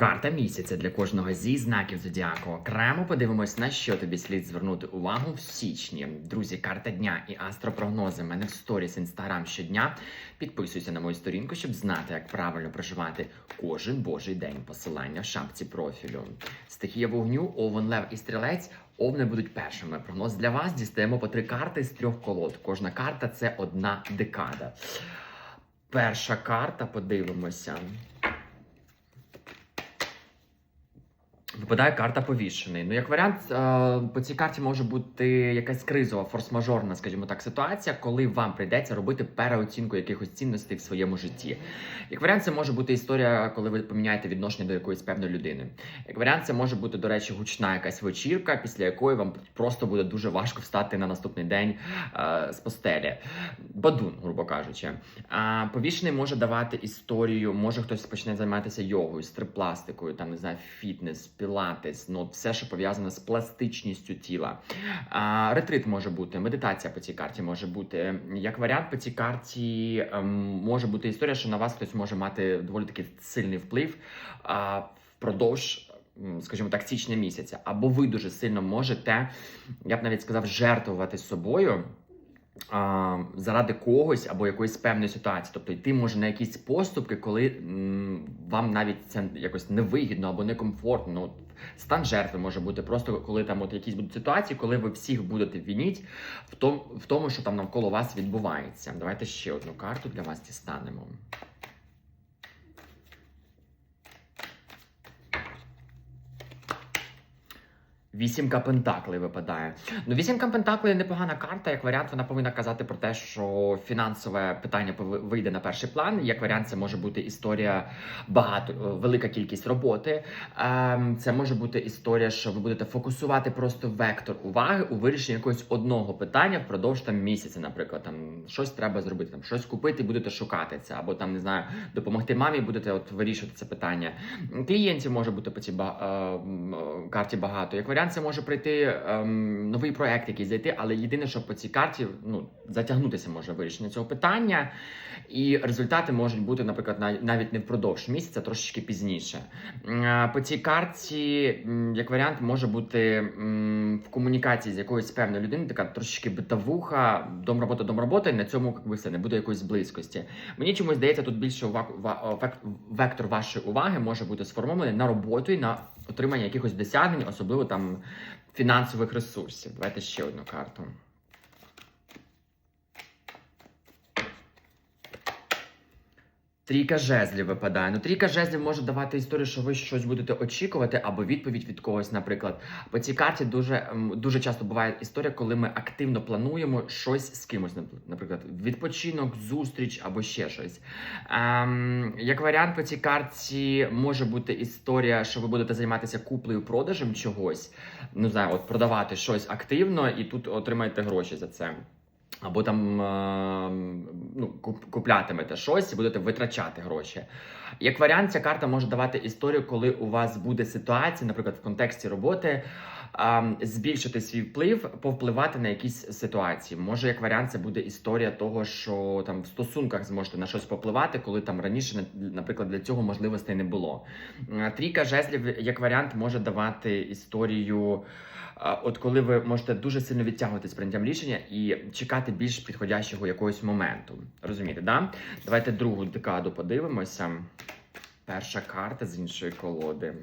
Карта місяця для кожного зі знаків зодіаку. Окремо подивимось, на що тобі слід звернути увагу в січні. Друзі, карта дня і астропрогнози. Мене в сторіс інстаграм щодня. Підписуйся на мою сторінку, щоб знати, як правильно проживати кожен божий день. Посилання в шапці профілю. Стихія вогню, овен, лев і стрілець. Овни будуть першими. Прогноз для вас дістаємо по три карти з трьох колод. Кожна карта це одна декада. Перша карта, подивимося. Випадає карта повішений. Ну, як варіант, е, по цій карті може бути якась кризова, форс-мажорна, скажімо так, ситуація, коли вам прийдеться робити переоцінку якихось цінностей в своєму житті. Як варіант, це може бути історія, коли ви поміняєте відношення до якоїсь певної людини. Як варіант, це може бути, до речі, гучна якась вечірка, після якої вам просто буде дуже важко встати на наступний день е, з постелі. Бадун, грубо кажучи. А повішений може давати історію, може хтось почне займатися йогою, стрип-пластикою, там не знаю, фітнес, пілатес, ну все, що пов'язане з пластичністю тіла. А, ретрит може бути, медитація по цій карті може бути. Як варіант, по цій карті ем, може бути історія, що на вас хтось може мати доволі таки сильний вплив а, впродовж. Скажімо так, січня місяця, або ви дуже сильно можете, я б навіть сказав, жертвувати собою а, заради когось або якоїсь певної ситуації. Тобто йти може на якісь поступки, коли м, вам навіть це якось невигідно або некомфортно. Ну, Стан жертви може бути просто коли там от якісь будуть ситуації, коли ви всіх будете вініть в тому, в тому, що там навколо вас відбувається. Давайте ще одну карту для вас дістанемо. Вісімка Пентаклей випадає. Ну, вісімка Пентаклей непогана карта. Як варіант, вона повинна казати про те, що фінансове питання вийде на перший план. Як варіант, це може бути історія багато, велика кількість роботи. Ем, Це може бути історія, що ви будете фокусувати просто вектор уваги у вирішенні якогось одного питання впродовж там місяця, наприклад, там щось треба зробити, там щось купити, будете шукати це, або там не знаю, допомогти мамі, будете от вирішувати це питання. Клієнтів може бути по цій ба- е, е, карті багато. Як варіант, це може прийти ем, новий проект, який зайти, але єдине, що по цій карті ну, затягнутися може вирішення цього питання, і результати можуть бути, наприклад, нав- навіть не впродовж місяця, трошечки пізніше. По цій карті, як варіант, може бути в комунікації з якоюсь певною людиною, така трошечки битавуха, дом робота, дом робота, і на цьому якби все не буде якоїсь близькості. Мені чомусь здається, тут більше ува- ва- вектор вашої уваги може бути сформований на роботу і на отримання якихось досягнень, особливо там фінансових ресурсів. Давайте ще одну карту. Трійка жезлів випадає. Ну, трійка жезлів може давати історію, що ви щось будете очікувати, або відповідь від когось, наприклад. По цій карті дуже, ем, дуже часто буває історія, коли ми активно плануємо щось з кимось, нап- наприклад, відпочинок, зустріч або ще щось. Ем, як варіант, по цій карті може бути історія, що ви будете займатися куплею продажем чогось. Ну, знаю, от продавати щось активно і тут отримаєте гроші за це. Або там е, ну, куплятимете щось і будете витрачати гроші. Як варіант, ця карта може давати історію, коли у вас буде ситуація, наприклад, в контексті роботи, збільшити свій вплив, повпливати на якісь ситуації. Може, як варіант, це буде історія того, що там в стосунках зможете на щось попливати, коли там раніше, на- наприклад, для цього можливостей не було. Трійка жезлів, як варіант, може давати історію. От коли ви можете дуже сильно відтягувати з прийняттям рішення і чекати більш підходящого якогось моменту. Розумієте, да? Давайте другу декаду подивимося. Перша карта з іншої колоди.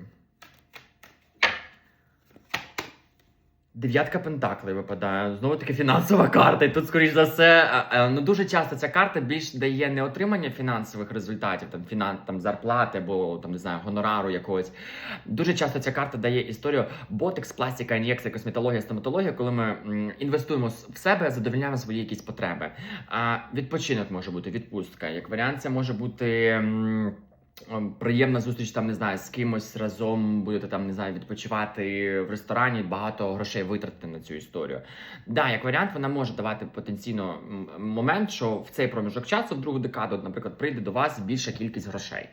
Дев'ятка пентаклей випадає. Знову таки фінансова карта. І тут, скоріш за все, е, е, ну дуже часто ця карта більш дає не отримання фінансових результатів, там фінан, там зарплати або там не знаю, гонорару якогось. Дуже часто ця карта дає історію ботекс, пластика, ін'єкція, косметологія, стоматологія, коли ми інвестуємо в себе, задовольняємо свої якісь потреби. А відпочинок може бути відпустка. Як варіант, це може бути. Ем, Приємна зустріч там не знаю з кимось разом будете там не знаю відпочивати в ресторані, багато грошей витратити на цю історію. Да, як варіант, вона може давати потенційно момент, що в цей проміжок часу, в другу декаду, наприклад, прийде до вас більша кількість грошей.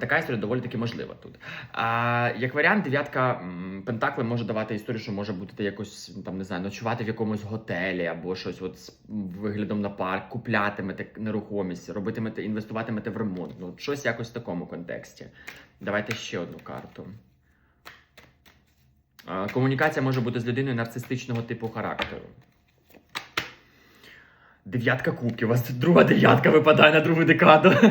Така історія доволі таки можлива тут. А як варіант, дев'ятка пентакли може давати історію, що може бути якось там не знаю, ночувати в якомусь готелі або щось от з виглядом на парк, куплятимете нерухомість, робитимете, інвестуватимете в ремонт. Ну, щось якось в такому контексті. Давайте ще одну карту. Комунікація може бути з людиною нарцистичного типу характеру. Дев'ятка кубків. У вас друга дев'ятка випадає на другу декаду.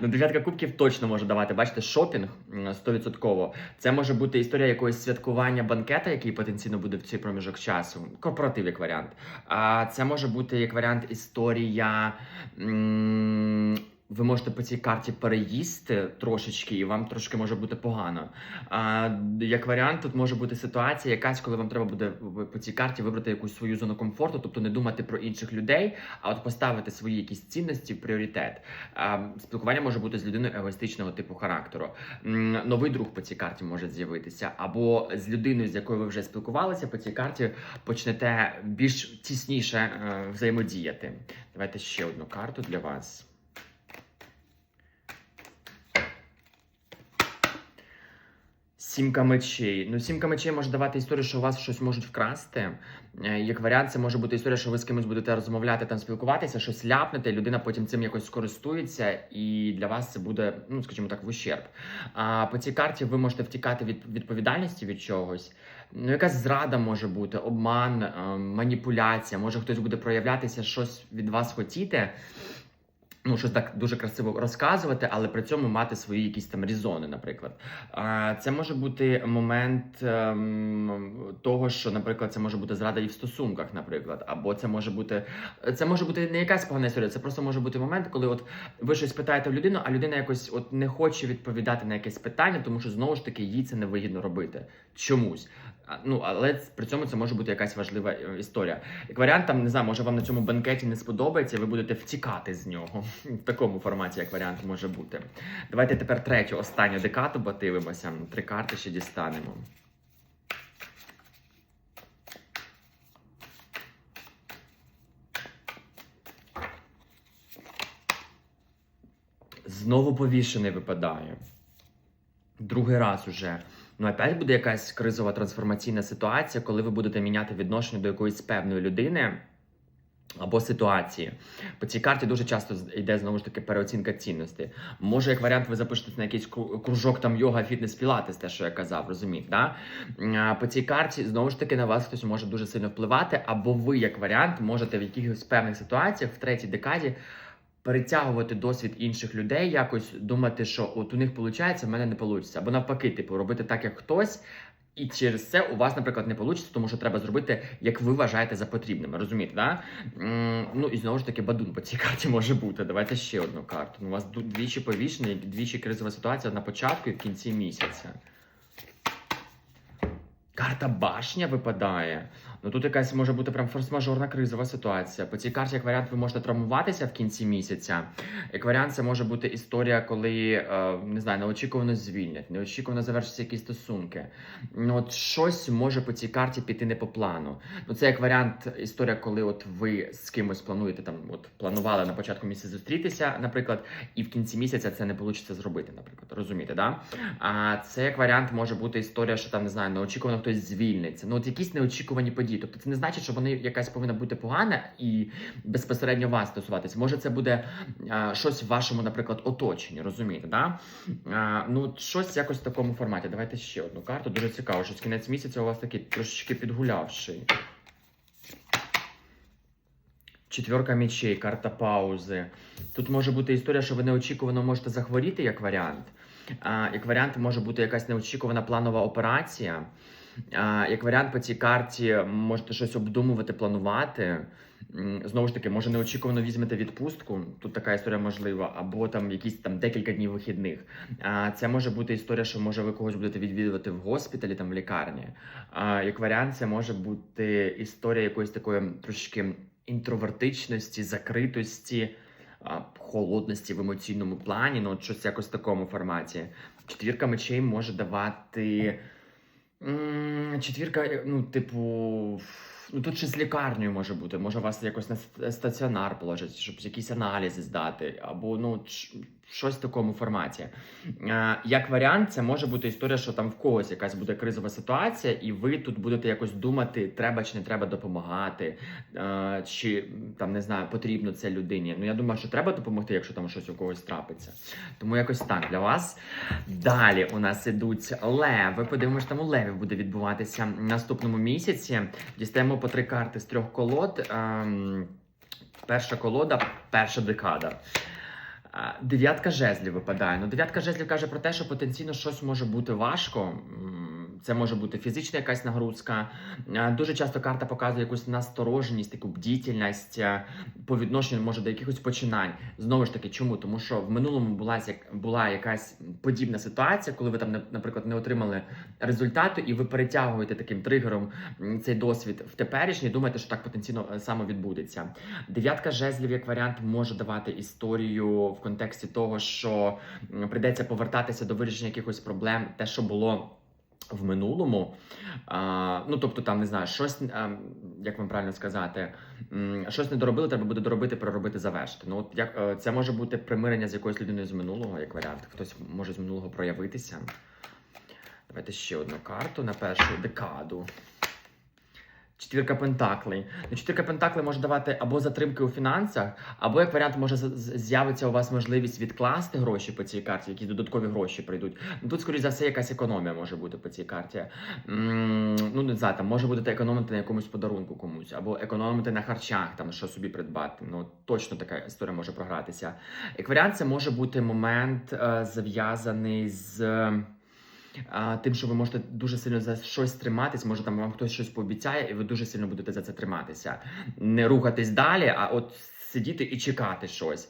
Ну, дев'ятка кубків точно може давати. Бачите, шопінг м, 100%. Це може бути історія якогось святкування банкета, який потенційно буде в цей проміжок часу. Корпоратив як варіант. А це може бути як варіант історія. м, Ви можете по цій карті переїсти трошечки, і вам трошки може бути погано. А, як варіант, тут може бути ситуація, якась, коли вам треба буде по цій карті вибрати якусь свою зону комфорту, тобто не думати про інших людей, а от поставити свої якісь цінності в пріоритет. А, спілкування може бути з людиною егоїстичного типу характеру. Новий друг по цій карті може з'явитися, або з людиною, з якою ви вже спілкувалися, по цій карті почнете більш тісніше е, взаємодіяти. Давайте ще одну карту для вас. Сімка мечей. Ну, сімка мечей може давати історію, що у вас щось можуть вкрасти. Е, Як варіант, це може бути історія, що ви з кимось будете розмовляти, там спілкуватися, щось ляпнете, і людина потім цим якось скористується, і для вас це буде, ну скажімо так, в ущерб. А по цій карті ви можете втікати від відповідальності від чогось. Ну, якась зрада може бути, обман, е, маніпуляція. Може хтось буде проявлятися, щось від вас хотіти. Ну, щось так дуже красиво розказувати, але при цьому мати свої якісь там різони, наприклад. А, Це може бути момент ем, того, що, наприклад, це може бути зрада і в стосунках, наприклад, або це може бути це може бути не якась погана історія, це просто може бути момент, коли от ви щось питаєте в людину, а людина якось от не хоче відповідати на якесь питання, тому що знову ж таки їй це невигідно робити чомусь. Ну, але при цьому це може бути якась важлива е, історія. Як варіант, там не знаю, може вам на цьому банкеті не сподобається, ви будете втікати з нього. В такому форматі, як варіант, може бути. Давайте тепер третю, останню декату подивимося. Три карти ще дістанемо. Знову повішений випадає. Другий раз уже. Ну, опять буде якась кризова трансформаційна ситуація, коли ви будете міняти відношення до якоїсь певної людини або ситуації. По цій карті дуже часто йде знову ж таки переоцінка цінностей. Може, як варіант, ви запишетесь на якийсь кружок там йога, фітнес, пілатес, те, що я казав, розумієте? Да? По цій карті знову ж таки на вас хтось може дуже сильно впливати, або ви, як варіант, можете в якихось певних ситуаціях в третій декаді. Перетягувати досвід інших людей, якось думати, що от у них виходить, в мене не вийде. Або навпаки, типу, робити так, як хтось, і через це у вас, наприклад, не вийде, тому що треба зробити, як ви вважаєте за потрібним. Розумієте, да? Ну і знову ж таки, бадун по цій карті може бути. Давайте ще одну карту. Ну, У вас двічі повішений, двічі кризова ситуація на початку і в кінці місяця. Карта башня випадає. Ну тут якась може бути прям форс-мажорна кризова ситуація. По цій карті, як варіант, ви можете травмуватися в кінці місяця. Як варіант, це може бути історія, коли е, не знаю, неочікувано звільнять, неочікувано завершаться якісь стосунки. Ну от щось може по цій карті піти не по плану. Ну це як варіант історія, коли от ви з кимось плануєте там, от планували на початку місяця зустрітися, наприклад, і в кінці місяця це не вийде зробити, наприклад. Розумієте, да? А це як варіант може бути історія, що там не знаю, неочікувано хтось звільниться. Ну от якісь неочікувані події. Тобто це не значить, що вони якась повинна бути погана і безпосередньо вас стосуватися. Може, це буде а, щось в вашому, наприклад, оточенні, розумієте, да? А, ну, щось якось в такому форматі. Давайте ще одну карту. Дуже цікаво, що з кінець місяця у вас такий трошечки підгулявший. Четверка мечей, карта паузи. Тут може бути історія, що ви неочікувано можете захворіти як варіант. А, як варіант може бути якась неочікувана планова операція. Як варіант по цій карті можете щось обдумувати, планувати. Знову ж таки, може неочікувано візьмете відпустку. Тут така історія можлива, або там якісь там декілька днів вихідних. А це може бути історія, що може ви когось будете відвідувати в госпіталі, там в лікарні. А як варіант, це може бути історія якоїсь такої трошки інтровертичності, закритості, холодності в емоційному плані, ну щось якось в такому форматі. Четвірка мечей може давати. Четвірка, е, ну, типу, ну тут ще з лікарнею може бути. Може вас якось на стаціонар положить, щоб якісь аналізи здати. Або ну щось в такому форматі. Е, Як варіант, це може бути історія, що там в когось якась буде кризова ситуація, і ви тут будете якось думати, треба чи не треба допомагати, е, чи там не знаю, потрібно це людині. Ну я думаю, що треба допомогти, якщо там щось у когось трапиться. Тому якось так для вас. Далі у нас ідуть леви. Подивимося, що там у левів буде відбуватися в наступному місяці. Дістаємо по три карти з трьох колод. Ем, перша колода, перша декада. Дев'ятка жезлів випадає. Ну, дев'ятка жезлів каже про те, що потенційно щось може бути важко. Це може бути фізична якась нагрузка. Дуже часто карта показує якусь настороженість, таку бдітельність е, по відношенню може до якихось починань. Знову ж таки, чому? Тому що в минулому була була якась подібна ситуація, коли ви там, наприклад, не отримали результату, і ви перетягуєте таким тригером цей досвід в теперішній, думаєте, що так потенційно е, саме відбудеться. Дев'ятка жезлів як варіант може давати історію в контексті того, що прийдеться повертатися до вирішення якихось проблем, те, що було. В минулому, а, ну тобто там не знаю, щось а, як вам правильно сказати, щось не доробили, треба буде доробити, проробити, завершити. Ну от як е, це може бути примирення з якоюсь людиною з минулого, як варіант. Хтось може з минулого проявитися. Давайте ще одну карту на першу декаду. Четвірка пентаклей. Ну, четвірка пентаклей може давати або затримки у фінансах, або як варіант може з'явиться у вас можливість відкласти гроші по цій карті, якісь додаткові гроші прийдуть. Ну тут, скоріш за все, якась економія може бути по цій карті. Ну не знаю, там може будете економити на якомусь подарунку комусь, або економити на харчах, там що собі придбати. Ну точно така історія може програтися. Як варіант, це може бути момент е, зав'язаний з. Тим, що ви можете дуже сильно за щось триматись, може там вам хтось щось пообіцяє, і ви дуже сильно будете за це триматися. Не рухатись далі, а от сидіти і чекати щось.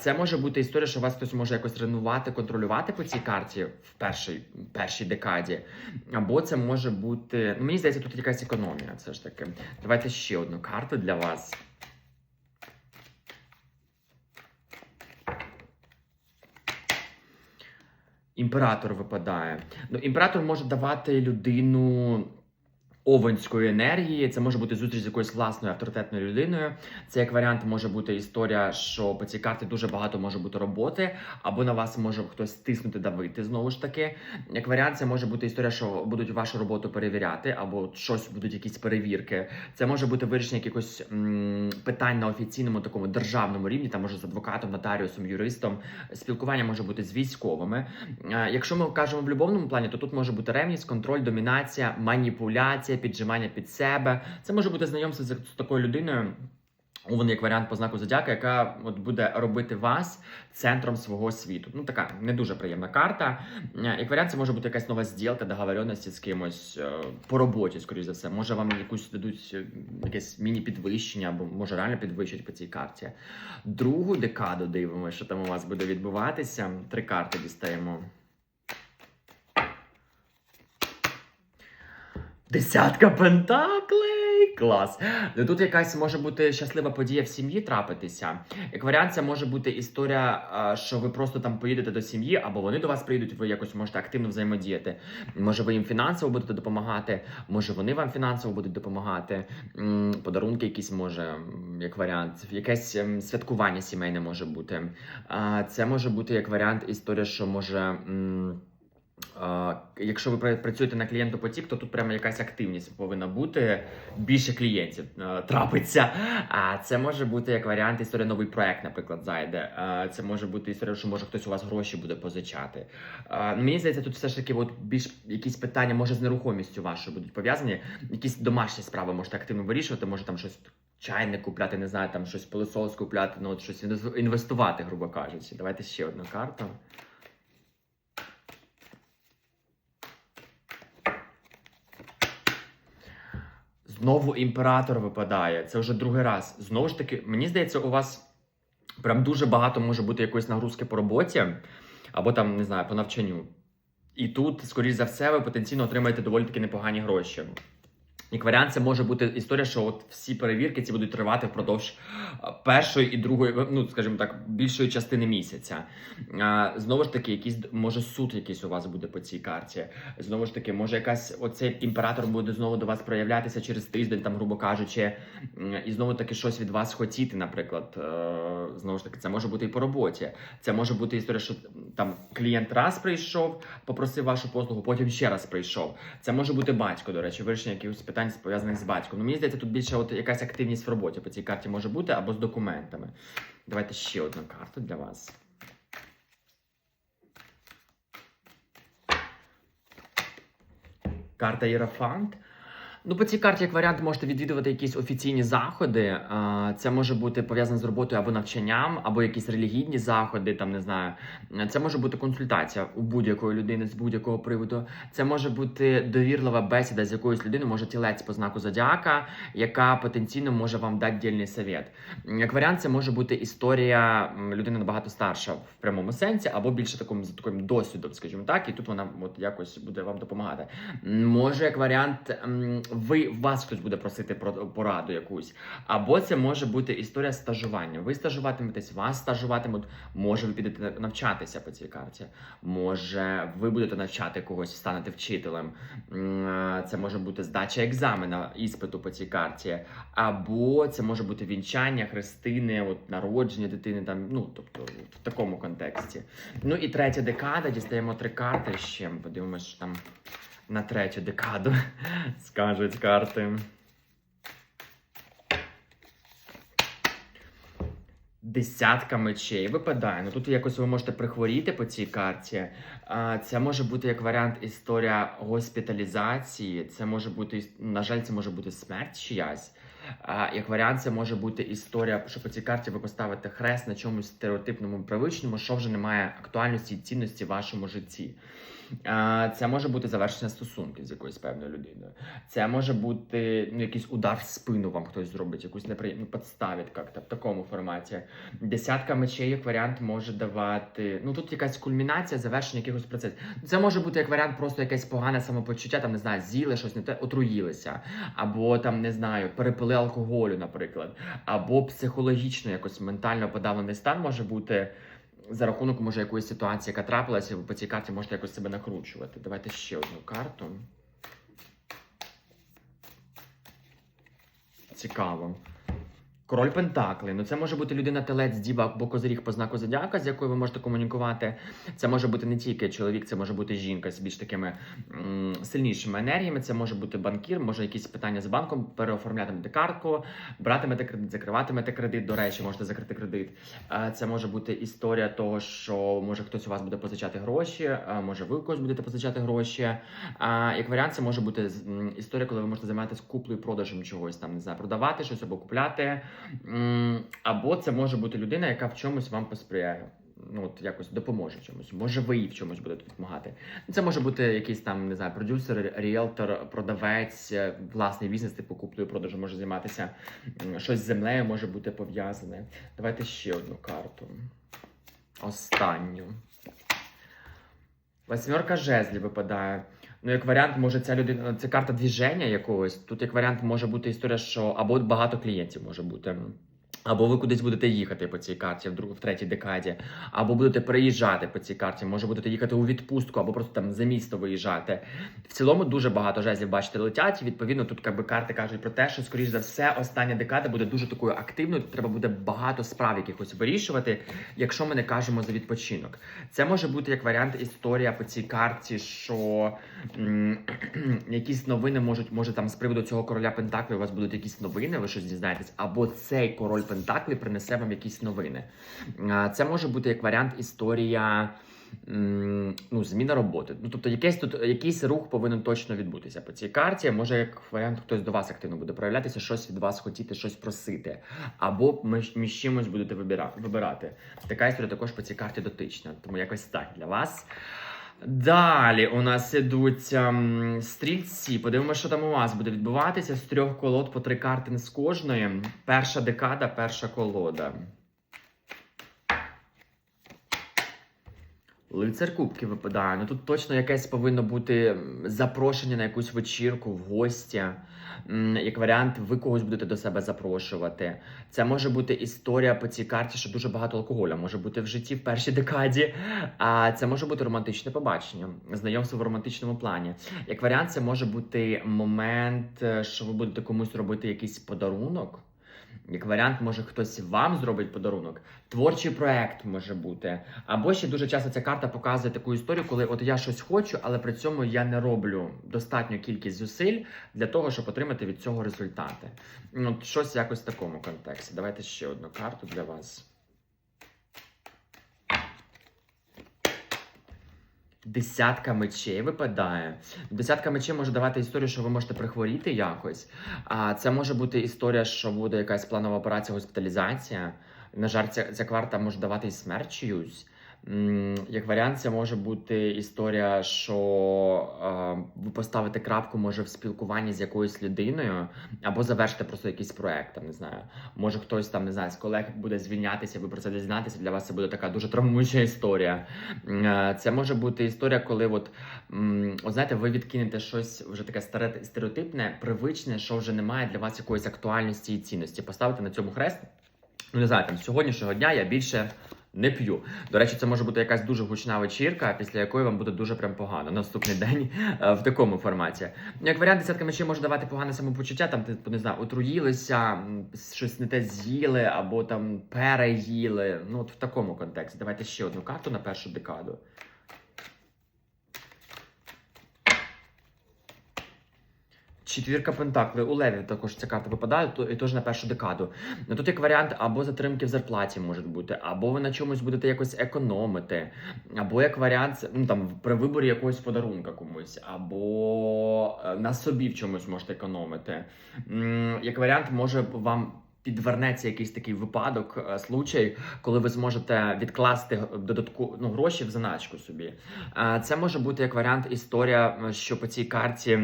Це може бути історія, що вас хтось може якось тренувати, контролювати по цій карті в першій, першій декаді. Або це може бути. Ну, мені здається, тут якась економія. Все ж таки. Давайте ще одну карту для вас. Імператор випадає. Ну, імператор може давати людину овенської енергії. Це може бути зустріч з якоюсь власною авторитетною людиною. Це як варіант може бути історія, що по цій карті дуже багато може бути роботи, або на вас може хтось тиснути, давити знову ж таки. Як варіант, це може бути історія, що будуть вашу роботу перевіряти, або щось будуть якісь перевірки. Це може бути вирішення якихось м, питань на офіційному такому державному рівні, там може з адвокатом, нотаріусом, юристом. Спілкування може бути з військовими. Е, Якщо ми кажемо в любовному плані, то тут може бути ревність, контроль, домінація, маніпуляція, піджимання під себе. Це може бути знайомство з такою людиною. Овен як варіант по знаку зодіака, яка от буде робити вас центром свого світу. Ну така не дуже приємна карта. Е, Як варіант, це може бути якась нова зділка, договоренності з кимось е, по роботі, скоріш за все. Може вам якусь дадуть е, якесь міні-підвищення, або може реально підвищать по цій карті. Другу декаду дивимося, що там у вас буде відбуватися. Три карти дістаємо. Десятка пентаклей! Клас! Тут якась може бути щаслива подія в сім'ї трапитися. Як варіант, це може бути історія, що ви просто там поїдете до сім'ї, або вони до вас прийдуть, ви якось можете активно взаємодіяти. Може, ви їм фінансово будете допомагати, може вони вам фінансово будуть допомагати. Подарунки якісь може, як варіант, якесь ем, святкування сімейне може бути. Це може бути як варіант історія, що може. Якщо ви працюєте на клієнтопотік, то тут прямо якась активність повинна бути. Більше клієнтів е, трапиться. А це може бути як варіант історія новий проект, наприклад, зайде. Це може бути історія, що може хтось у вас гроші буде позичати. Мені здається, тут все ж таки от більш якісь питання, може, з нерухомістю вашою будуть пов'язані. Якісь домашні справи можете активно вирішувати, може там щось. Чайник купляти, не знаю, там щось пилосос купляти, ну от щось інвестувати, грубо кажучи. Давайте ще одну карту. Знову імператор випадає. Це вже другий раз. Знову ж таки, мені здається, у вас прям дуже багато може бути якоїсь нагрузки по роботі, або там, не знаю, по навчанню. І тут, скоріш за все, ви потенційно отримаєте доволі таки непогані гроші. Як варіант, це може бути історія, що от всі перевірки ці будуть тривати впродовж е, першої і другої, ну скажімо так, більшої частини місяця. Е, Знову ж таки, якийсь може суд якийсь у вас буде по цій карті. Знову ж таки, може якась оцей імператор буде знову до вас проявлятися через тиждень, там, грубо кажучи, і знову таки щось від вас хотіти, наприклад. Е, Знову ж таки, це може бути і по роботі. Це може бути історія, що там клієнт раз прийшов, попросив вашу послугу, потім ще раз прийшов. Це може бути батько, до речі, вирішення якихось питань пов'язаних з батьком. Ну мені здається, тут більше от якась активність в роботі по цій карті може бути або з документами. Давайте ще одну карту для вас. Карта Єрофант. Ну, по цій карті, як варіант, можете відвідувати якісь офіційні заходи. Це може бути пов'язане з роботою або навчанням, або якісь релігійні заходи, там не знаю. Це може бути консультація у будь-якої людини з будь-якого приводу. Це може бути довірлива бесіда з якоюсь людиною, може тілець по знаку зодіака, яка потенційно може вам дати дільний совет. Як варіант, це може бути історія людини набагато старша в прямому сенсі, або більше таким з таким досвідом, скажімо так, і тут вона от якось буде вам допомагати. Може, як варіант, ви вас хтось буде просити про пораду якусь, або це може бути історія стажування. Ви стажуватиметесь, вас стажуватимуть. Може, ви підете навчатися по цій карті. Може, ви будете навчати когось, станете вчителем. Це може бути здача екзамена, іспиту по цій карті. Або це може бути вінчання, хрестини, от народження дитини, там, ну тобто в такому контексті. Ну і третя декада, дістаємо три карти ще. Подивимось, що там на третю декаду скажуть карти. Десятка мечей випадає. Ну тут якось ви можете прихворіти по цій карті. Це може бути як варіант історія госпіталізації. Це може бути, на жаль, це може бути смерть чиясь. Як варіант, це може бути історія, що по цій карті ви поставите хрест на чомусь стереотипному, привичному, що вже не має актуальності і цінності в вашому житті. Це може бути завершення стосунків з якоюсь певною людиною. Це може бути ну, якийсь удар в спину вам хтось зробить, якусь неприємну підставить як-то в такому форматі. Десятка мечей як варіант може давати. Ну тут якась кульмінація, завершення якихось процесів. Це може бути як варіант, просто якесь погане самопочуття, там не знаю, з'їли щось не те, отруїлися, або там не знаю, перепили алкоголю, наприклад, або психологічно якось ментально подавлений стан може бути. За рахунок може якоїсь ситуації, яка трапилася, ви по цій карті можете якось себе накручувати. Давайте ще одну карту. Цікаво. Король Пентакли. Ну це може бути людина телець, діва або козиріг по знаку зодіака, з якою ви можете комунікувати. Це може бути не тільки чоловік, це може бути жінка з більш такими м, сильнішими енергіями. Це може бути банкір, може якісь питання з банком, переоформлятимете картку, братимете кредит, закриватимете кредит. До речі, можете закрити кредит. Е, Це може бути історія того, що може хтось у вас буде позичати гроші, е, може ви когось будете позичати гроші. А як варіант, це може бути історія, коли ви можете займатися куплею продажем чогось, там не знаю, продавати щось або купляти. Або це може бути людина, яка в чомусь вам посприяє. Ну, от якось допоможе чомусь. Може, ви їй в чомусь будете допомагати. Це може бути якийсь там, не знаю, продюсер, ріелтор, продавець, е, власний бізнес, типу куплею продажу може займатися. Щось з землею може бути пов'язане. Давайте ще одну карту. Останню. Восьмерка жезлів випадає. Ну, як варіант, може ця людина, це карта двіження якогось. Тут як варіант може бути історія, що або багато клієнтів може бути. Або ви кудись будете їхати по цій карті в друг, в третій декаді, або будете переїжджати по цій карті. Може будете їхати у відпустку, або просто там за місто виїжджати. В цілому дуже багато жезлів, бачите, летять. Відповідно тут якби карти кажуть про те, що скоріш за все остання декада буде дуже такою активною. Тут треба буде багато справ якихось вирішувати, якщо ми не кажемо за відпочинок. Це може бути як варіант історія по цій карті, що якісь новини можуть, може там з приводу цього короля Пентаклі у вас будуть якісь новини, ви щось дізнаєтесь, або цей король Пентаклі принесе вам якісь новини. Це може бути як варіант історія. Ну, зміна роботи. Ну, тобто, якийсь тут якийсь рух повинен точно відбутися по цій карті. Може, як варіант, хтось до вас активно буде проявлятися, щось від вас хотіти, щось просити. Або між, чимось будете вибирати. Така історія також по цій карті дотична. Тому якось так для вас. Далі у нас ідуть ем, стрільці. Подивимося, що там у вас буде відбуватися. З трьох колод по три карти з кожної. Перша декада, перша колода. Лицар Кубки випадає. Ну тут точно якесь повинно бути запрошення на якусь вечірку в гості. Як варіант, ви когось будете до себе запрошувати. Це може бути історія по цій карті, що дуже багато алкоголя може бути в житті в першій декаді. А це може бути романтичне побачення, знайомство в романтичному плані. Як варіант, це може бути момент, е, що ви будете комусь робити якийсь подарунок. Як варіант, може хтось вам зробить подарунок, творчий проект може бути. Або ще дуже часто ця карта показує таку історію, коли от я щось хочу, але при цьому я не роблю достатню кількість зусиль для того, щоб отримати від цього результати. Ну, щось якось в такому контексті. Давайте ще одну карту для вас. Десятка мечей випадає. Десятка мечей може давати історію, що ви можете прихворіти якось. А це може бути історія, що буде якась планова операція, госпіталізація. На жаль, ця, ця кварта може давати і смерть чиюсь. Як варіант, це може бути історія, що е, ви поставите крапку, може, в спілкуванні з якоюсь людиною, або завершите просто якийсь проект. Там не знаю. Може, хтось там не знаю, з колег буде звільнятися, ви про це дізнаєтеся. Для вас це буде така дуже травмуюча історія. Е, Це може бути історія, коли от, от знаєте, ви відкинете щось вже таке старе стереотипне, привичне, що вже не має для вас якоїсь актуальності і цінності. Поставити на цьому хрест. Ну, не знаю, там з сьогоднішнього дня я більше не п'ю. До речі, це може бути якась дуже гучна вечірка, після якої вам буде дуже прям погано. Наступний день е, в такому форматі. Як варіант, десятка мечів може давати погане самопочуття, там типу, не знаю, отруїлися, щось не те з'їли, або там переїли. Ну, от в такому контексті. Давайте ще одну карту на першу декаду. Четвірка Пентаклей. У Леві також ця карта випадає, то і теж на першу декаду. Ну тут як варіант, або затримки в зарплаті можуть бути, або ви на чомусь будете якось економити, або як варіант, ну там при виборі якогось подарунка комусь, або е, на собі в чомусь можете економити. Як варіант, може вам. Підвернеться якийсь такий випадок, е, случай, коли ви зможете відкласти додатку ну, гроші в заначку собі. Е, Це може бути як варіант історія, що по цій карті.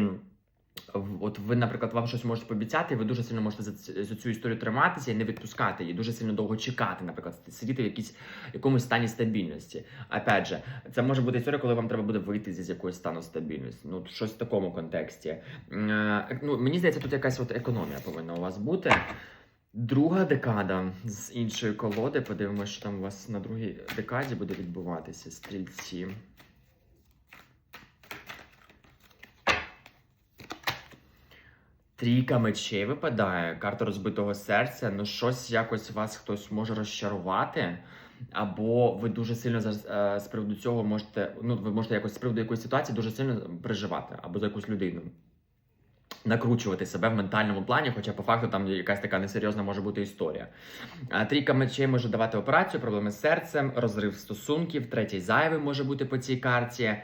От ви, наприклад, вам щось можете пообіцяти, і ви дуже сильно можете за, за цю історію триматися і не відпускати її, дуже сильно довго чекати, наприклад, сидіти в якійсь якомусь стані стабільності. Опять же, це може бути історія, коли вам треба буде вийти з якогось стану стабільності. Ну, щось в такому контексті. Е, Ну, мені здається, тут якась от економія повинна у вас бути. Друга декада з іншої колоди. Подивимося, що там у вас на другій декаді буде відбуватися стрільці. Трійка мечей випадає, карта розбитого серця. Ну, щось якось вас хтось може розчарувати. Або ви дуже сильно е, з приводу цього можете, ну, ви можете якось з приводу якоїсь ситуації дуже сильно переживати, або за якусь людину. Накручувати себе в ментальному плані, хоча по факту там якась така несерйозна може бути історія. Трійка мечей може давати операцію, проблеми з серцем, розрив стосунків, третій зайвий може бути по цій карті.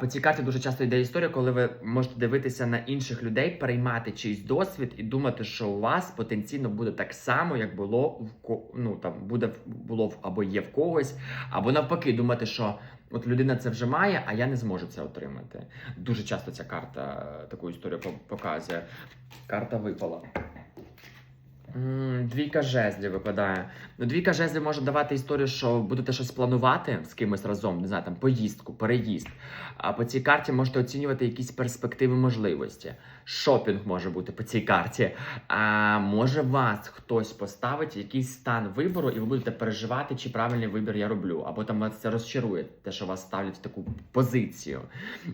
По цій карті дуже часто йде історія, коли ви можете дивитися на інших людей, переймати чийсь досвід і думати, що у вас потенційно буде так само, як було в ну, там буде було або є в когось, або навпаки, думати, що от людина це вже має, а я не зможу це отримати. Дуже часто ця карта е, таку історію по- показує. Карта випала. Двійка жезлів випадає. Ну, двійка жезлів може давати історію, що будете щось планувати з кимось разом, не знаю, там поїздку, переїзд. А по цій карті можете оцінювати якісь перспективи можливості. Шопінг може бути по цій карті. А може вас хтось поставить якийсь стан вибору, і ви будете переживати, чи правильний вибір я роблю, або там вас це розчарує, те, що вас ставлять в таку позицію.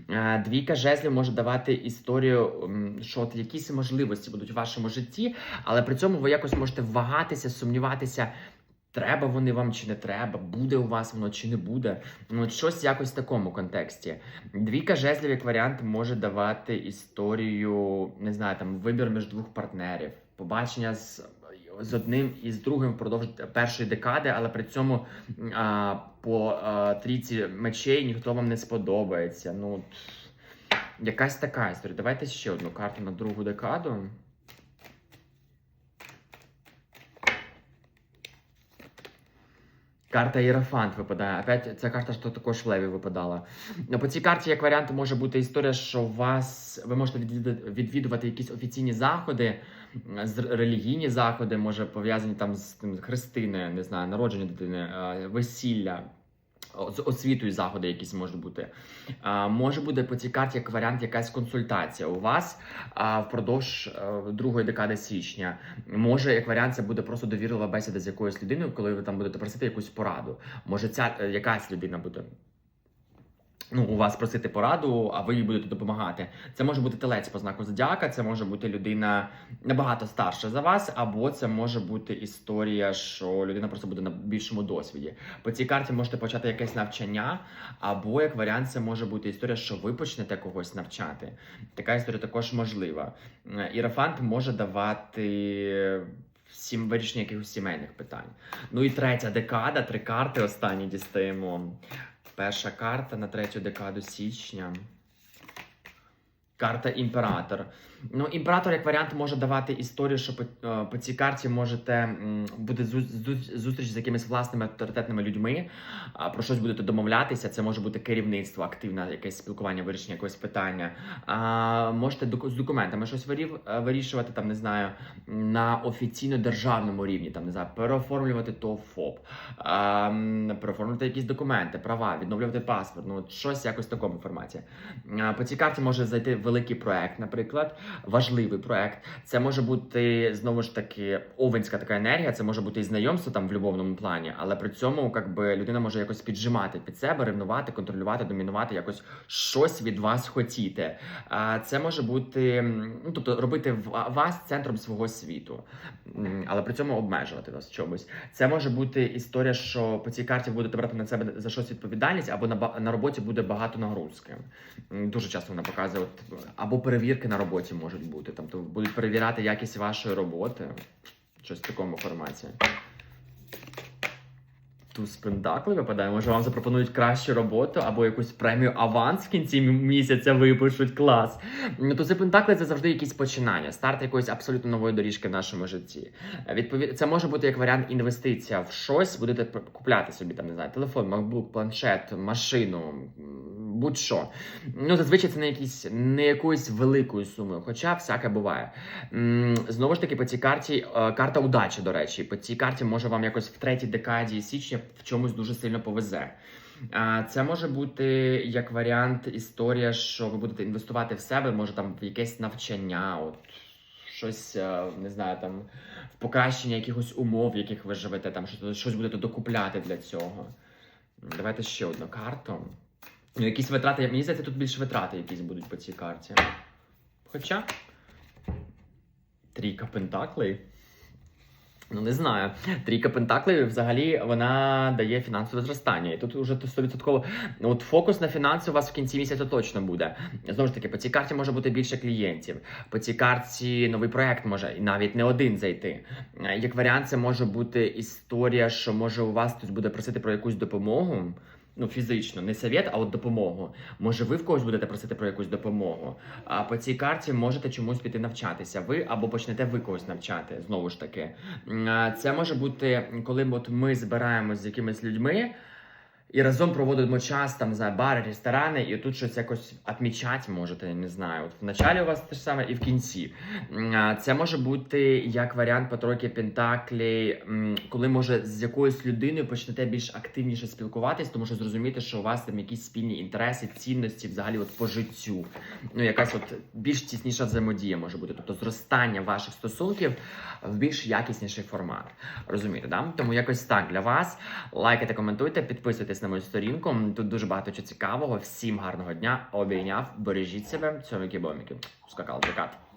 А, Двійка жезлів може давати історію, що от якісь можливості будуть в вашому житті, але при цьому ви якось можете вагатися, сумніватися. Треба вони вам чи не треба, буде у вас воно чи не буде. Ну, от щось якось в такому контексті. Двійка жезлів як варіант може давати історію, не знаю, там вибір між двох партнерів, побачення з, з одним і з другим впродовж першої декади, але при цьому а, по а, трійці мечей ніхто вам не сподобається. Ну, якась така історія. Давайте ще одну карту на другу декаду. Карта Єрофант випадає. Опять ця карта що також в леві випадала. Ну, По цій карті, як варіант, може бути історія, що вас ви можете відвідувати, якісь офіційні заходи, релігійні заходи, може пов'язані там з тим хрестини, не знаю, народження дитини, е, весілля. Освітою заходи якісь можуть бути. А, може бути по цій карті як варіант якась консультація у вас а, впродовж а, другої декади січня. Може, як варіант, це буде просто довірлива бесіда з якоюсь людиною, коли ви там будете просити якусь пораду. Може, ця е, якась людина буде. Ну, у вас просити пораду, а ви їй будете допомагати. Це може бути телець по знаку зодіака, це може бути людина набагато старша за вас, або це може бути історія, що людина просто буде на більшому досвіді. По цій карті можете почати якесь навчання, або як варіант, це може бути історія, що ви почнете когось навчати. Така історія також можлива. Е, Іерофант може давати. Всім вирішення якихось сімейних питань. Ну і третя декада, три карти останні дістаємо. Перша карта на третю декаду січня. Карта імператор. Ну, імператор як варіант може давати історію, що по, е, по цій карті можете буде зу- зу- зустріч з якимись власними авторитетними людьми, про щось будете домовлятися. Це може бути керівництво, активне якесь спілкування, вирішення якогось питання. А, можете з документами щось вирів, е, вирішувати, там не знаю, на офіційно державному рівні, там не знаю, переоформлювати ТОВ ФОП, а, переоформлювати якісь документи, права, відновлювати паспорт. Ну, щось якось в такому форматі. По цій карті може зайти великий проект, наприклад, важливий проект. Це може бути знову ж таки овенська така енергія. Це може бути і знайомство там в любовному плані, але при цьому якби людина може якось піджимати під себе, ревнувати, контролювати, домінувати, якось щось від вас хотіти. А це може бути, ну тобто робити вас центром свого світу, але при цьому обмежувати вас чомусь. Це може бути історія, що по цій карті будете брати на себе за щось відповідальність, або на на роботі буде багато нагрузки. Дуже часто вона показує, от, або перевірки на роботі можуть бути. Тобто будуть перевіряти якість вашої роботи. Щось в такому форматі. Туз Пентакли випадає, може вам запропонують кращу роботу або якусь премію аванс в кінці місяця випишуть клас. Тузи Пентакли це завжди якісь починання, старт якоїсь абсолютно нової доріжки в нашому житті. Відповід... Це може бути як варіант інвестиція в щось, будете купляти собі там, не знаю, телефон, макбук, планшет, машину, будь-що. Ну, зазвичай це не якісь не якоюсь великою сумою, хоча всяке буває. Знову ж таки, по цій карті е, карта удачі, до речі, по цій карті може вам якось в третій декаді січня в чомусь дуже сильно повезе. Це може бути як варіант історія, що ви будете інвестувати в себе, може там в якесь навчання, от щось е, не знаю, там в покращення якихось умов, в яких ви живете, там щось, щось будете докупляти для цього. Давайте ще одну карту. Ну, якісь витрати, мені здається, тут більше витрати якісь будуть по цій карті. Хоча. Трійка Пентаклей. Ну, не знаю. Трійка Пентаклей взагалі вона дає фінансове зростання. І тут вже 100% ну, от фокус на фінанси у вас в кінці місяця точно буде. Знову ж таки, по цій карті може бути більше клієнтів. По цій карті новий проект може і навіть не один зайти. Е, Як варіант, це може бути історія, що може у вас хтось буде просити про якусь допомогу. Ну, фізично, не совет, а от допомогу. Може, ви в когось будете просити про якусь допомогу. А по цій карті можете чомусь піти навчатися. Ви або почнете ви когось навчати. Знову ж таки, це може бути, коли от ми збираємось з якимись людьми. І разом проводимо час, там, знаю, бари, ресторани, і тут щось якось відмічати можете, я не знаю. От в началі у вас те ж саме і в кінці. Це може бути як варіант по тройки Пентаклі, коли може з якоюсь людиною почнете більш активніше спілкуватись, тому що зрозумієте, що у вас там якісь спільні інтереси, цінності взагалі от по життю. Ну, якась от більш тісніша взаємодія може бути, тобто зростання ваших стосунків в більш якісніший формат. Розумієте, да? Тому якось так для вас. Лайкайте, коментуйте, підписуйтесь на мою. Тут дуже багато чого цікавого. Всім гарного дня. Обійняв, бережіть себе. цьомики боміки. Скакал, закат.